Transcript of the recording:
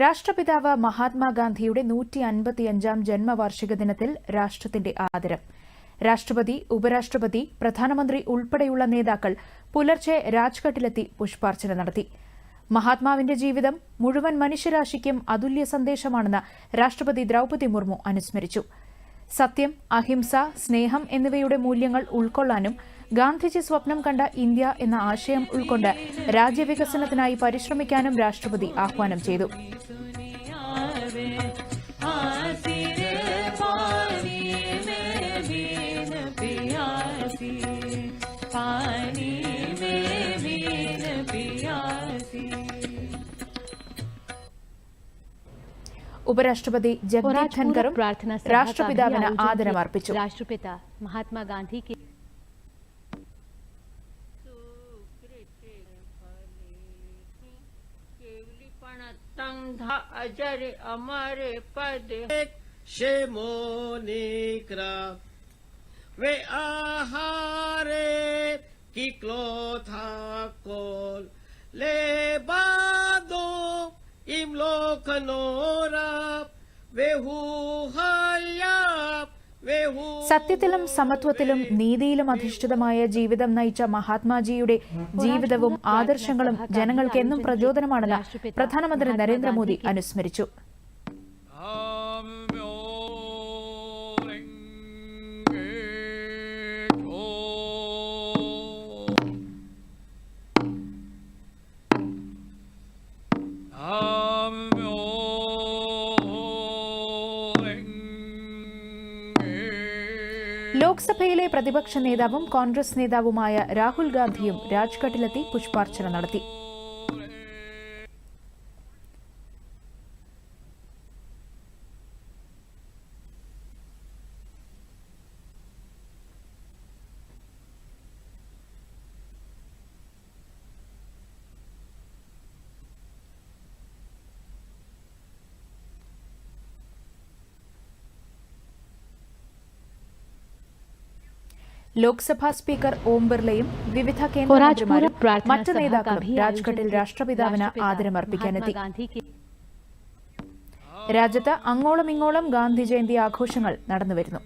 രാഷ്ട്രപിതാവ് മഹാത്മാഗാന്ധിയുടെ നൂറ്റി അൻപത്തിയഞ്ചാം ജന്മവാർഷിക ദിനത്തിൽ രാഷ്ട്രത്തിന്റെ ആദരം. രാഷ്ട്രപതി ഉപരാഷ്ട്രപതി പ്രധാനമന്ത്രി ഉൾപ്പെടെയുള്ള നേതാക്കൾ പുലർച്ചെ രാജ്ഘട്ടിലെത്തി പുഷ്പാർച്ചന നടത്തി. മഹാത്മാവിന്റെ ജീവിതം മുഴുവൻ മനുഷ്യരാശിക്കും അതുല്യ സന്ദേശമാണെന്ന് രാഷ്ട്രപതി ദ്രൌപദി മുർമു അനുസ്മരിച്ചു. സത്യം അഹിംസ സ്നേഹം എന്നിവയുടെ മൂല്യങ്ങൾ ഉൾക്കൊള്ളാനും ഗാന്ധിജി സ്വപ്നം കണ്ട ഇന്ത്യ എന്ന ആശയം ഉൾക്കൊണ്ട് രാജ്യവികസനത്തിനായി പരിശ്രമിക്കാനും രാഷ്ട്രപതി ആഹ്വാനം ചെയ്തു. ഉപരാഷ്ട്രപതി ജഗദീപ് स्वराज ധൻഖറും पूरक प्रार्थना सभा का രാഷ്ട്രപിതാവിന് भी आयोजन ആദരം किया। അർപ്പിച്ചു राष्ट्रपिता महात्मा गांधी की तंधा अजर अमर पद Shemonikra ve ahare ki klothakol lebado im lokanora vehu hayap vehu സത്യത്തിലും സമത്വത്തിലും നീതിയിലും അധിഷ്ഠിതമായ ജീവിതം നയിച്ച മഹാത്മാജിയുടെ ജീവിതവും ആദർശങ്ങളും ജനങ്ങൾക്ക് എന്നും പ്രചോദനമാണെന്ന് പ്രധാനമന്ത്രി നരേന്ദ്രമോദി അനുസ്മരിച്ചു. ലോക്സഭയിലെ പ്രതിപക്ഷ നേതാവും കോൺഗ്രസ് നേതാവുമായ രാഹുൽ ഗാന്ധിയും രാജ്ഘട്ടിലെത്തി പുഷ്പാർച്ചന നടത്തി ലോക്സഭാ സ്പീക്കർ ഓം ബിർളയും വിവിധ കേന്ദ്രമന്ത്രിമാരും മറ്റ് നേതാക്കളും രാജ്ഘട്ടിൽ രാഷ്ട്രപിതാവിന് ആദരമർപ്പിക്കാനെത്തി. രാജ്യത്ത് അങ്ങോളമിങ്ങോളം ഗാന്ധി ജയന്തി ആഘോഷങ്ങൾ നടന്നുവരുന്നു.